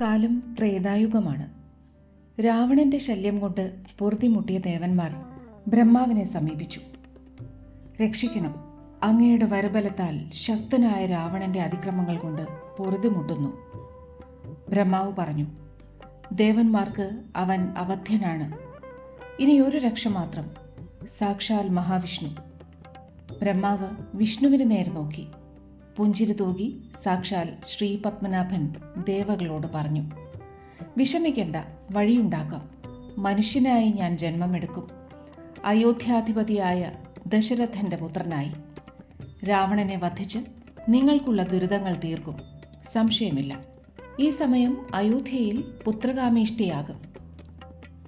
കാലം ത്രേതായുഗമാണ്. രാവണന്റെ ശല്യം കൊണ്ട് പൊറുതിമുട്ടിയ ദേവന്മാർ ബ്രഹ്മാവിനെ സമീപിച്ചു. രക്ഷിക്കണം. അങ്ങയുടെ വരബലത്താൽ ശക്തനായ രാവണന്റെ അതിക്രമങ്ങൾ കൊണ്ട് പൊറുതിമുട്ടുന്നു. ബ്രഹ്മാവ് പറഞ്ഞു ദേവന്മാർക്ക് അവൻ അവധ്യനാണ്. ഇനി ഒരു രക്ഷ മാത്രം. സാക്ഷാൽ മഹാവിഷ്ണു. ബ്രഹ്മാവ് വിഷ്ണുവിന് നേരെ നോക്കി. പുഞ്ചിരി തൂകി സാക്ഷാൽ ശ്രീ പത്മനാഭൻ ദേവകളോട് പറഞ്ഞു വിഷമിക്കേണ്ട വഴിയുണ്ടാക്കാം. മനുഷ്യനായി ഞാൻ ജന്മമെടുക്കും. അയോധ്യാധിപതിയായ ദശരഥന്റെ പുത്രനായി. രാവണനെ വധിച്ച് നിങ്ങൾക്കുള്ള ദുരിതങ്ങൾ തീർക്കും. സംശയമില്ല. ഈ സമയം അയോധ്യയിൽ പുത്രകാമേഷ്ടിയാകും.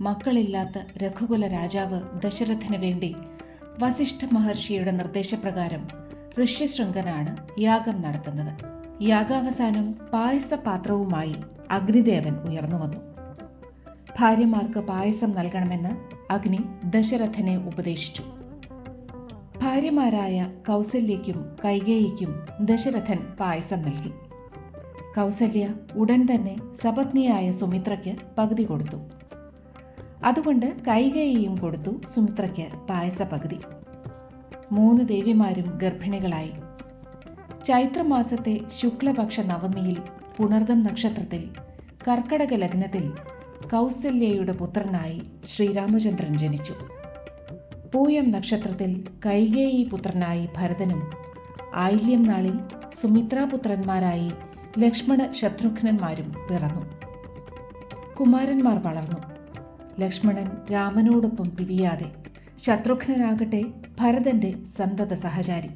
മക്കളില്ലാത്ത രഘുകുല രാജാവ് ദശരഥന് വേണ്ടി വസിഷ്ഠ മഹർഷിയുടെ നിർദ്ദേശപ്രകാരം ഋഷ്യശൃംഗനാണ് യാഗം നടത്തുന്നത്. യാഗാവസാനം പായസപാത്രവുമായി അഗ്നിദേവൻ ഉയർന്നു വന്നു. ഭാര്യമാർക്ക് പായസം നൽകണമെന്ന് അഗ്നി ദശരഥനെ ഉപദേശിച്ചു. ഭാര്യമാരായ കൗസല്യയ്ക്കും കൈകേയിക്കും ദശരഥൻ പായസം നൽകി. കൗസല്യ ഉടൻ തന്നെ സപത്നിയായ സുമിത്രയ്ക്ക് പകുതി കൊടുത്തു. അതുകൊണ്ട് കൈകേയിയും കൊടുത്തു സുമിത്രയ്ക്ക് പായസ പകുതി മൂന്ന് ദേവിമാരും ഗർഭിണികളായി. ചൈത്രമാസത്തെ ശുക്ലപക്ഷ നവമിയിൽ പുണർദം നക്ഷത്രത്തിൽ കർക്കടക ലഗ്നത്തിൽ കൗസല്യയുടെ പുത്രനായി ശ്രീരാമചന്ദ്രൻ ജനിച്ചു. പൂയം നക്ഷത്രത്തിൽ കൈകേയി പുത്രനായി ഭരതനും ആയില്യം നാളിൽ സുമിത്രാപുത്രന്മാരായി ലക്ഷ്മണ ശത്രുഘ്നന്മാരും പിറന്നു. കുമാരന്മാർ വളർന്നു. ലക്ഷ്മണൻ രാമനോടൊപ്പം പിരിയാതെ ശത്രുഘ്നനാകട്ടെ ഭരതന്റെ സന്തത സഹചാരി.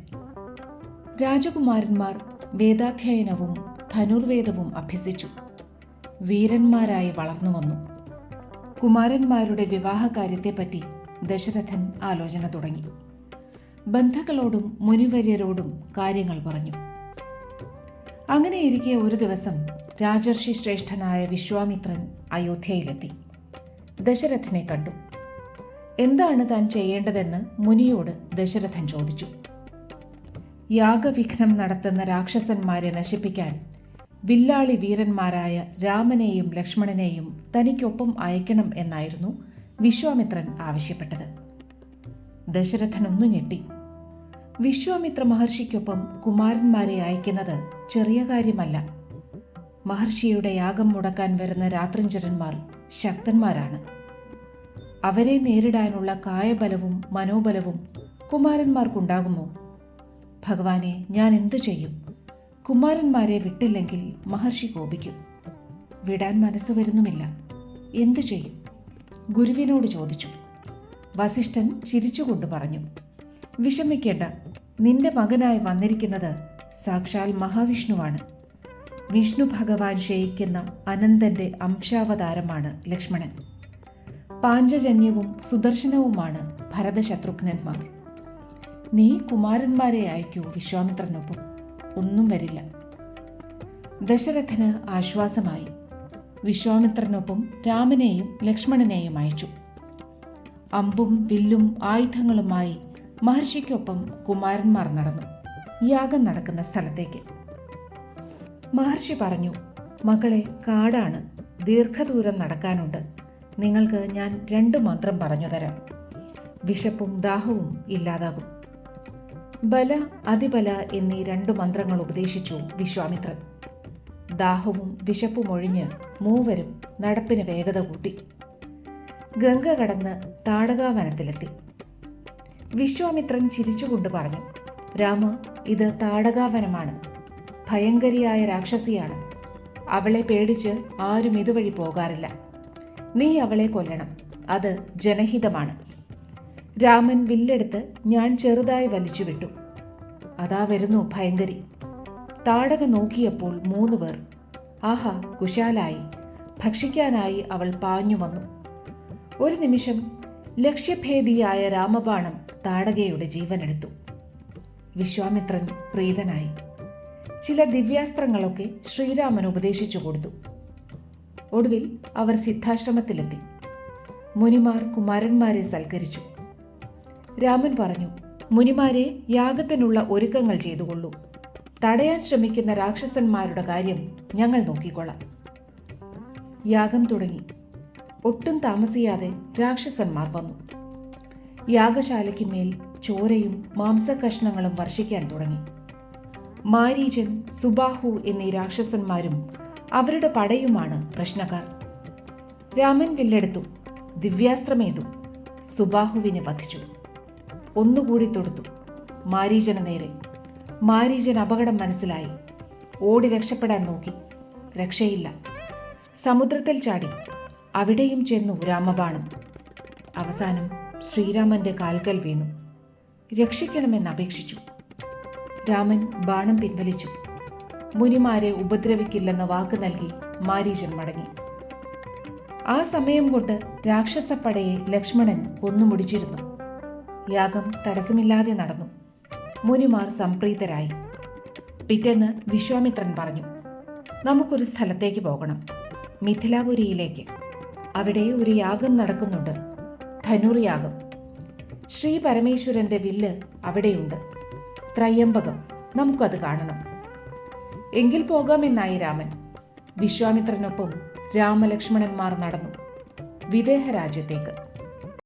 രാജകുമാരന്മാർ വേദാധ്യയനവും ധനുർവേദവും അഭ്യസിച്ചു. വീരന്മാരായി വളർന്നു വന്നു. കുമാരന്മാരുടെ വിവാഹകാര്യത്തെപ്പറ്റി ദശരഥൻ ആലോചന തുടങ്ങി. ബന്ധുക്കളോടും മുനിവര്യരോടും കാര്യങ്ങൾ പറഞ്ഞു. അങ്ങനെയിരിക്കെ ഒരു ദിവസം രാജർഷി ശ്രേഷ്ഠനായ വിശ്വാമിത്രൻ അയോധ്യയിലെത്തി. ദശരഥനെ കണ്ടു. എന്താണ് താൻ ചെയ്യേണ്ടതെന്ന് മുനിയോട് ദശരഥൻ ചോദിച്ചു. യാഗവിഘ്നം നടത്തുന്ന രാക്ഷസന്മാരെ നശിപ്പിക്കാൻ വില്ലാളി വീരന്മാരായ രാമനെയും ലക്ഷ്മണനെയും തനിക്കൊപ്പം അയക്കണം എന്നായിരുന്നു വിശ്വാമിത്രൻ ആവശ്യപ്പെട്ടത്. ദശരഥൻ ഒന്നു ഞെട്ടി. വിശ്വാമിത്ര മഹർഷിക്കൊപ്പം കുമാരന്മാരെ അയക്കുന്നത് ചെറിയ കാര്യമല്ല. മഹർഷിയുടെ യാഗം മുടക്കാൻ വരുന്ന രാത്രിഞ്ചരന്മാർ ശക്തന്മാരാണ്. അവരെ നേരിടാനുള്ള കായബലവും മനോബലവും കുമാരന്മാർക്കുണ്ടാകുമോ ഭഗവാനെ ഞാൻ എന്തു ചെയ്യും? കുമാരന്മാരെ വിട്ടില്ലെങ്കിൽ മഹർഷി കോപിക്കും. വിടാൻ മനസ്സ് വരുന്നുമില്ല. എന്തു ചെയ്യും? ഗുരുവിനോട് ചോദിച്ചു. വസിഷ്ഠൻ ചിരിച്ചുകൊണ്ട് പറഞ്ഞു. വിഷമിക്കേണ്ട. നിന്റെ മകനായി വന്നിരിക്കുന്നത് സാക്ഷാൽ മഹാവിഷ്ണുവാണ്. വിഷ്ണു ഭഗവാൻ ശയിക്കുന്ന അനന്തന്റെ അംശാവതാരമാണ് ലക്ഷ്മണൻ. പാഞ്ചജന്യവും സുദർശനവുമാണ് ഭരതശത്രുഘ്നന്മാർ. നീ കുമാരന്മാരെ അയക്കൂ വിശ്വാമിത്രനൊപ്പം. ഒന്നും വരില്ല. ദശരഥന് ആശ്വാസമായി. വിശ്വാമിത്രനൊപ്പം രാമനെയും ലക്ഷ്മണനെയും അയച്ചു. അമ്പും വില്ലും ആയുധങ്ങളുമായി മഹർഷിക്കൊപ്പം കുമാരന്മാർ നടന്നു. യാഗം നടക്കുന്ന സ്ഥലത്തേക്ക്. മഹർഷി പറഞ്ഞു മകളെ കാടാണ്. ദീർഘദൂരം നടക്കാനുണ്ട്. നിങ്ങൾക്ക് ഞാൻ രണ്ട് മന്ത്രം പറഞ്ഞു തരാം. വിശപ്പും ദാഹവും ഇല്ലാതാകും. ബല അതിബല എന്നീ രണ്ട് മന്ത്രങ്ങൾ ഉപദേശിച്ചു വിശ്വാമിത്രൻ. ദാഹവും വിശപ്പും ഒഴിഞ്ഞ് മൂവരും നടപ്പിന് വേഗത കൂട്ടി. ഗംഗ കടന്ന് താടകാവനത്തിലെത്തി. വിശ്വാമിത്രൻ ചിരിച്ചുകൊണ്ട് പറഞ്ഞു രാമ ഇത് താടകാവനമാണ്. ഭയങ്കരിയായ രാക്ഷസിയാണ്. അവളെ പേടിച്ച് ആരും ഇതുവഴി പോകാറില്ല. നീ അവളെ കൊല്ലണം. അത് ജനഹിതമാണ്. രാമൻ വില്ലെടുത്ത് ഞാൻ ചെറുതായി വലിച്ചു വിട്ടു അതാ വരുന്നു ഭയങ്കരി. താടക നോക്കിയപ്പോൾ മൂന്ന് പേർ. ആഹാ കുശാലായി. ഭക്ഷിക്കാനായി അവൾ പാഞ്ഞു വന്നു. ഒരു നിമിഷം ലക്ഷ്യഭേദിയായ രാമബാണം താടകയുടെ ജീവനെടുത്തു. വിശ്വാമിത്രൻ പ്രീതനായി. ചില ദിവ്യാസ്ത്രങ്ങളൊക്കെ ശ്രീരാമൻ ഉപദേശിച്ചു കൊടുത്തു. ഒടുവിൽ അവർ സിദ്ധാശ്രമത്തിലെത്തി. മുനിമാർ കുമാരന്മാരെ സൽക്കരിച്ചു. രാമൻ പറഞ്ഞു മുനിമാരെ യാഗത്തിനുള്ള ഒരുക്കങ്ങൾ ചെയ്തുകൊള്ളൂ. തടയാൻ ശ്രമിക്കുന്ന രാക്ഷസന്മാരുടെ കാര്യം ഞങ്ങൾ നോക്കിക്കൊള്ളാം. യാഗം തുടങ്ങി. ഒട്ടും താമസിയാതെ രാക്ഷസന്മാർ വന്നു. യാഗശാലയ്ക്ക് മേൽ ചോരയും മാംസകഷ്ണങ്ങളും വർഷിക്കാൻ തുടങ്ങി. മാരീചൻ സുബാഹു എന്നീ രാക്ഷസന്മാരും അവരുടെ പടയുമാണ് പ്രശ്നക്കാർ. രാമൻ വില്ലെടുത്തു ദിവ്യാസ്ത്രമേതു സുബാഹുവിനെ വധിച്ചു. ഒന്നുകൂടി തൊടുത്തു മാരീജന നേരെ. മാരീജൻ അപകടം മനസ്സിലായി. ഓടി രക്ഷപ്പെടാൻ നോക്കി. രക്ഷയില്ല. സമുദ്രത്തിൽ ചാടി. അവിടെയും ചെന്നു രാമബാണം. അവസാനം ശ്രീരാമന്റെ കാൽക്കൽ വീണു. രക്ഷിക്കണമെന്ന് അപേക്ഷിച്ചു. രാമൻ ബാണം പിൻവലിച്ചു. മുനിമാരെ ഉപദ്രവിക്കില്ലെന്ന് വാക്ക് നൽകി മാരീചൻ മടങ്ങി. ആ സമയം കൊണ്ട് രാക്ഷസപ്പടയെ ലക്ഷ്മണൻ കൊന്നുമുടിച്ചിരുന്നു. യാഗം തടസ്സമില്ലാതെ നടന്നു. മുനിമാർ സംപ്രീതരായി. പിറ്റേന്ന് വിശ്വാമിത്രൻ പറഞ്ഞു നമുക്കൊരു സ്ഥലത്തേക്ക് പോകണം മിഥിലാപുരിയിലേക്ക്. അവിടെ ഒരു യാഗം നടക്കുന്നുണ്ട് ധനുർ യാഗം ശ്രീ പരമേശ്വരന്റെ വില്ല് അവിടെയുണ്ട്. ത്രയംബകം നമുക്കത് കാണണം. എങ്കിൽ പോകാമെന്നായി രാമൻ. വിശ്വാമിത്രനൊപ്പം രാമലക്ഷ്മണന്മാർ നടന്നു. വിദേഹ രാജ്യത്തേക്ക്